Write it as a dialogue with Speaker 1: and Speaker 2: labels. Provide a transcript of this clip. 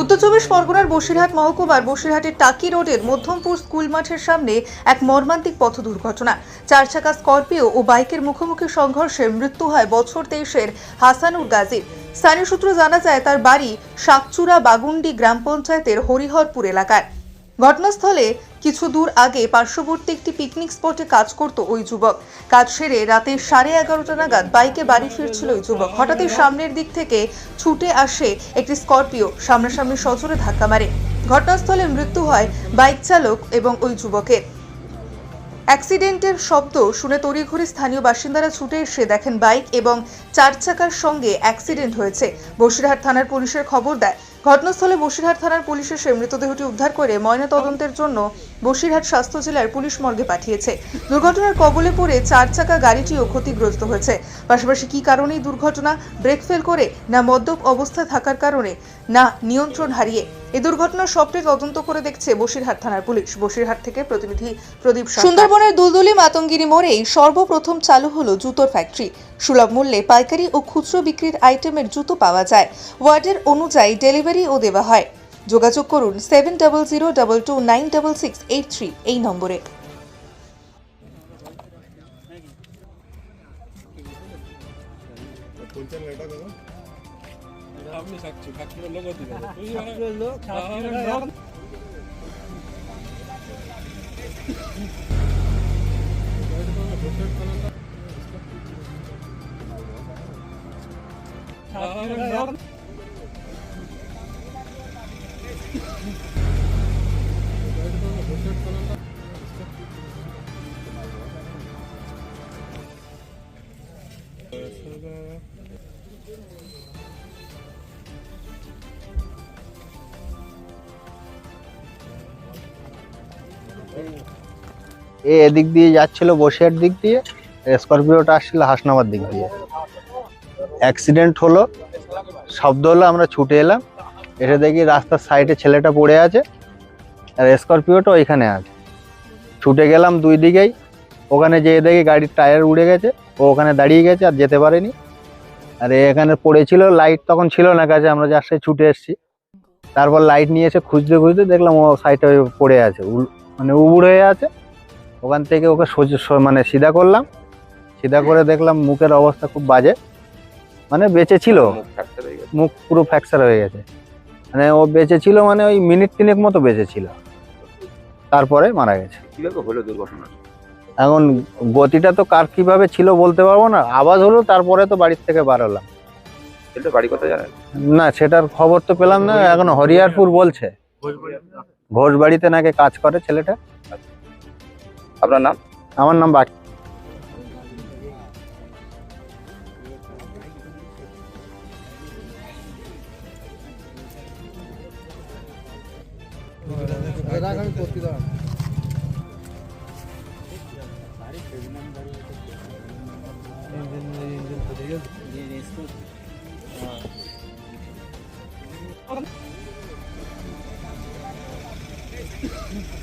Speaker 1: উত্তর চব্বিশ পরগনার বসিরহাট, মহকুমার বসিরহাটের টাকি রোডের মধ্যমপুর স্কুল মাঠের সামনে এক মর্মান্তিক পথ দুর্ঘটনা। চার চাকা স্করপিও ও বাইকের মুখোমুখি সংঘর্ষে মৃত্যু হয় বছর তেইশের হাসানুর গাজীর। স্থানীয় সূত্র জানা যায়, তার বাড়ি শাকচুরা বাগুন্ডি গ্রাম পঞ্চায়েতের হরিহরপুর এলাকায় ঘটনাস্থলে কিছু দূর আগে পার্শ্ববর্তী একটি পিকনিক স্পটে কাজ করত ওই যুবক। কাজ সেরে রাতে সাড়ে এগারোটা নাগাদ বাইকে বাড়ি ফিরছিল ওই যুবক। হঠাৎই সামনের দিক থেকে ছুটে আসে একটি স্করপিও, সামনাসামনি সজোরে ধাক্কা মারে। ঘটনাস্থলে মৃত্যু হয় বাইক চালক এবং ওই যুবকের। অ্যাক্সিডেন্টের শব্দ শুনে তড়িঘড়ি স্থানীয় বাসিন্দারা ছুটে এসে দেখেন বাইক এবং চার চাকার সঙ্গে অ্যাক্সিডেন্ট হয়েছে। বসিরহাট থানার পুলিশের খবর দেয়। ঘটনাস্থলে বসিরহাট থানার পুলিশ এসে মৃতদেহটি উদ্ধার করে ময়নাতদন্তের জন্য বসিরহাট স্বাস্থ্য জেলার পুলিশ মর্গে পাঠিয়েছে। দুর্ঘটনার কবলে পড়ে চার চাকা গাড়িটিও ক্ষতিগ্রস্ত হয়েছে। পাশাপাশি কী কারণে দুর্ঘটনা, ব্রেক ফেল করে না মদ্যপ অবস্থায় থাকার কারণে না নিয়ন্ত্রণ হারিয়ে? এই দুর্ঘটনার সবটি তদন্ত করে দেখছে বসিরহাট থানার পুলিশ। বসিরহাট থেকে প্রতিনিধি প্রদীপ সুন্দরবনের দুলদুলি মাতঙ্গিরি মোড়েই সর্বপ্রথম চালু হলো জুতোর ফ্যাক্টরি। সুলভ মূল্যে পাইকারি ও খুচরো বিক্রির আইটেমের জুতো পাওয়া যায়। ওয়ার্ডের অনুযায়ী ডেলিভারিও দেওয়া হয়। যোগাযোগ করুন seven double zero double two nine double six eight three এই নম্বরে।
Speaker 2: এ এদিক দিয়ে যাচ্ছিল বসিয়ার দিক দিয়ে, স্করপিওটা আসছিল হাসনাবাদ দিক দিয়ে। অ্যাক্সিডেন্ট হলো, শব্দ হলো, আমরা ছুটে এলাম। এসে দেখি রাস্তার সাইডে ছেলেটা পড়ে আছে, আর স্করপিওটা ওইখানে আছে। ছুটে গেলাম দুই দিকেই, ওখানে যেয়ে দেখি গাড়ির টায়ার উড়ে গেছে। ও ওখানে দাঁড়িয়ে গেছে আর যেতে পারেনি। আর এখানে পড়েছিল লাইট তখন ছিল না কাছে আমরা যার সাথে ছুটে এসেছি। তারপর লাইট নিয়ে এসে খুঁজতে খুঁজতে দেখলাম ও সাইডে পড়ে আছে মানে উবুড় হয়ে আছে। ওখান থেকে ওকে সোজা সো- মানে সিধা করলাম। সিধা করে দেখলাম মুখের অবস্থা খুব বাজে। মানে বেঁচে ছিল। মুখ পুরো ফ্র্যাকচার হয়ে গেছে। মানে ও বেঁচে ছিল মানে ওই মিনিট তিনেক মতো বেঁচে ছিল। তারপরে মারা গেছে।
Speaker 3: কীভাবে হলো দুর্ঘটনা
Speaker 2: এখন গতিটা তো কার কীভাবে ছিল বলতে পারব না। আওয়াজ হলো তারপরে তো বাড়ির থেকে
Speaker 3: বাড়লাম
Speaker 2: না সেটার খবর তো পেলাম না এখন হরিয়ারপুর বলছে। ঘোষ বাড়িতে নাকি কাজ করে ছেলেটা?
Speaker 3: আপনার নাম?
Speaker 2: আমার নাম বাকি। করতে నేను వేసుకోవచ్చు Thank you.